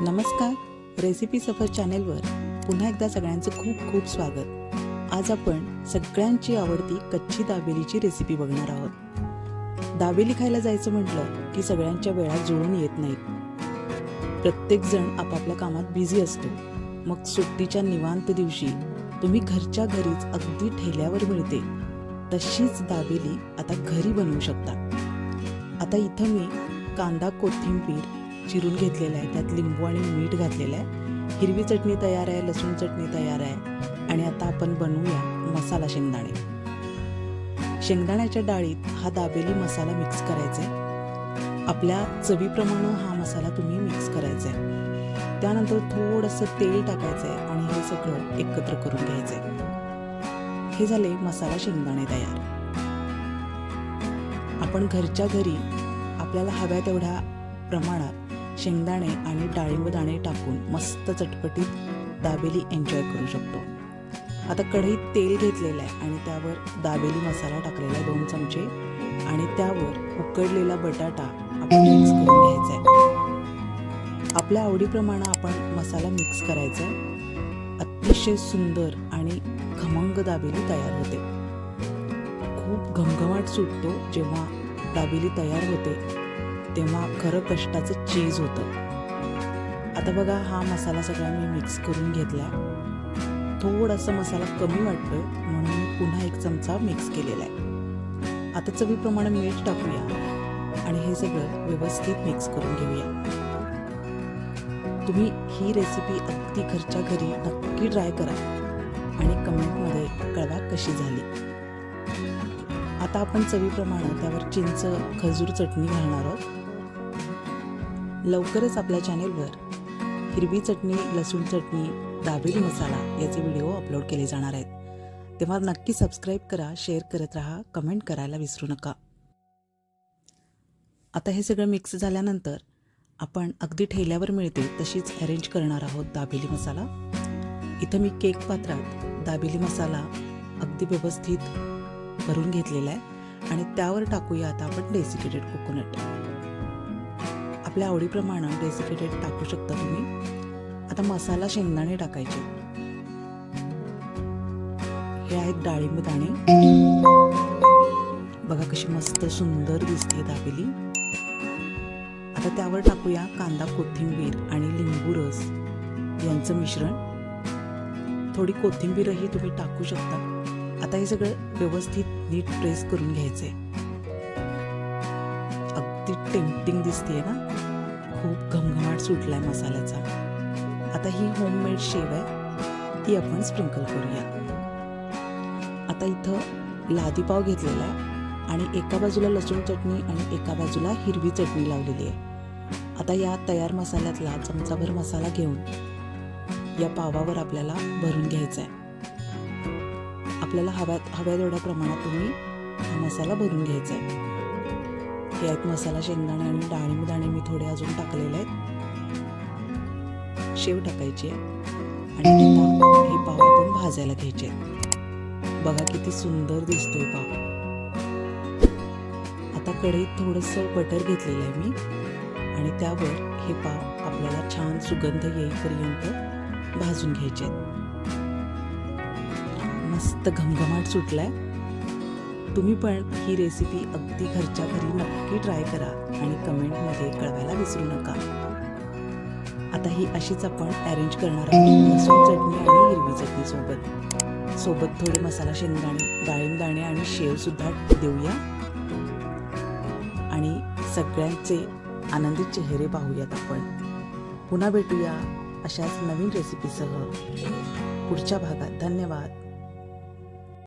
नमस्कार. रेसिपी सफर चॅनेलवर पुन्हा एकदा सगळ्यांचं खूप खूप स्वागत. आज आपण सगळ्यांची आवडती कच्ची दाबेलीची रेसिपी बघणार आहोत. दाबेली खायला जायचं म्हटलं की सगळ्यांच्या वेळा जुळून येत नाहीत प्रत्येकजण आपापल्या कामात बिझी असतो. मग सुट्टीच्या निवांत दिवशी तुम्ही घरच्या घरीच अगदी ठेल्यावर मिळते. तशीच दाबेली आता घरी बनवू शकता. आता इथं मी कांदा कोथिंबीर चिरून घेतलेला आहे. त्यात लिंबू आणि मीठ घातलेलं आहे. हिरवी चटणी तयार आहे लसूण चटणी तयार आहे. आणि आता आपण बनवूया मसाला शेंगदाणे. शेंगदाण्याच्या डाळीत हा दाबेली मसाला मिक्स करायचा आहे. आपल्या चवीप्रमाणे हा मसाला तुम्ही मिक्स करायचा आहे. त्यानंतर थोडंसं तेल टाकायचं आहे आणि हे सगळं एकत्र करून घ्यायचं आहे. हे झाले मसाला शेंगदाणे तयार. आपण घरच्या घरी आपल्याला हव्या तेवढ्या प्रमाणात शेंगदाणे आणि डाळिंब दाणे टाकून मस्त चटपटीत दाबेली एन्जॉय करू शकतो. आता कढईत तेल घेतलेलं आहे आणि त्यावर दाबेली मसाला टाकलेला आहे दोन चमचे आणि त्यावर उकडलेला बटाटा आपण मिक्स करून घ्यायचा आहे. आपल्या आवडीप्रमाणे आपण मसाला मिक्स करायचा आहे. अतिशय सुंदर आणि खमंग दाबेली तयार होते. खूप घमघमाट सुटतो जेव्हा दाबेली तयार होते. तेव्हा खरं कष्टाचं चीज होतं. आता बघा हा मसाला सगळा मी मिक्स करून घेतला. थोडासा मसाला कमी वाटतोय म्हणून मी पुन्हा एक चमचा मिक्स केलेला आहे. आता चवीप्रमाणे मीठ टाकूया आणि हे सगळं व्यवस्थित मिक्स करून घेऊया. तुम्ही ही रेसिपी अगदी घरच्या घरी नक्की ट्राय करा आणि कमेंटमध्ये कळवा कशी झाली. आता आपण चवीप्रमाणे त्यावर चिंच खजूर चटणी घालणार आहोत. लवकरच आपल्या चॅनेलवर. हिरवी चटणी लसूण चटणी दाबेली मसाला याचे व्हिडिओ अपलोड केले जाणार आहेत. तेव्हा नक्की सबस्क्राईब करा शेअर करत राहा कमेंट करायला विसरू नका. आता हे सगळं मिक्स झाल्यानंतर आपण अगदी ठेल्यावर मिळते तशीच अरेंज करणार आहोत दाबेली मसाला. इथं मी केक पात्रात दाबेली मसाला अगदी व्यवस्थित भरून घेतलेला आहे. आणि त्यावर टाकूया आता आपण डेसिकेटेड कोकोनट आपल्या आवडीप्रमाणे डेसिकेटेड टाकू शकता तुम्ही. आता मसाला शेंगदाणे टाकायचे. हे आहेत डाळिंब दाणे. बघा कशी मस्त सुंदर दिसते दाबेली. आता त्यावर टाकूया कांदा कोथिंबीर आणि लिंबू रस. यांचं मिश्रण. थोडी कोथिंबीरही तुम्ही टाकू शकता. आता हे सगळं व्यवस्थित नीट प्रेस करून घ्यायचंय. अगदी टेम्पटिंग दिसतेय ना? खूप घमघमाट सुटलाय मसाल्याचा. आता ही होममेड शेव आहे ती आपण स्प्रिंकल करूया. आता इथं लादी पाव घेतलेला आहे आणि एका बाजूला लसूण चटणी आणि एका बाजूला हिरवी चटणी लावलेली आहे. आता या तयार मसाल्यातला चमचाभर मसाला घेऊन या पावावर आपल्याला भरून घ्यायचा आहे आपल्याला हव्या हव्या तेवढ्या प्रमाणात तुम्ही हा मसाला भरून घ्यायचा आहे हे आहेत. मसाला शेंगदाणे आणि डाळिंब दाणे मी थोडे अजून टाकलेले आहेत. शेव टाकायची आणि आता हे पाव आपण भाजायला घ्यायचे आहेत. बघा किती सुंदर दिसतोय पाव. आता कढईत थोडंसं बटर घेतलेलं आहे मी. आणि त्यावर हे पाव आपल्याला छान सुगंध येईपर्यंत भाजून घ्यायचे आहेत. मस्त घमघमाट सुटलाय. तुम्ही पण ही रेसिपी अगदी घरच्या घरी नक्की ट्राय करा आणि कमेंटमध्ये कळवायला विसरू नका. आता ही अशीच आपण अरेंज करणार आहोत लसूण चटणी आणि हिरवी चटणी सोबत. सोबत थोडे मसाला शेंगदाणे डाळिंब दाणे आणि शेव सुद्धा देऊया. आणि सगळ्यांचे आनंदी चेहरे पाहूयात आपण. पुन्हा भेटूया अशाच नवीन रेसिपीसह पुढच्या भागात धन्यवाद.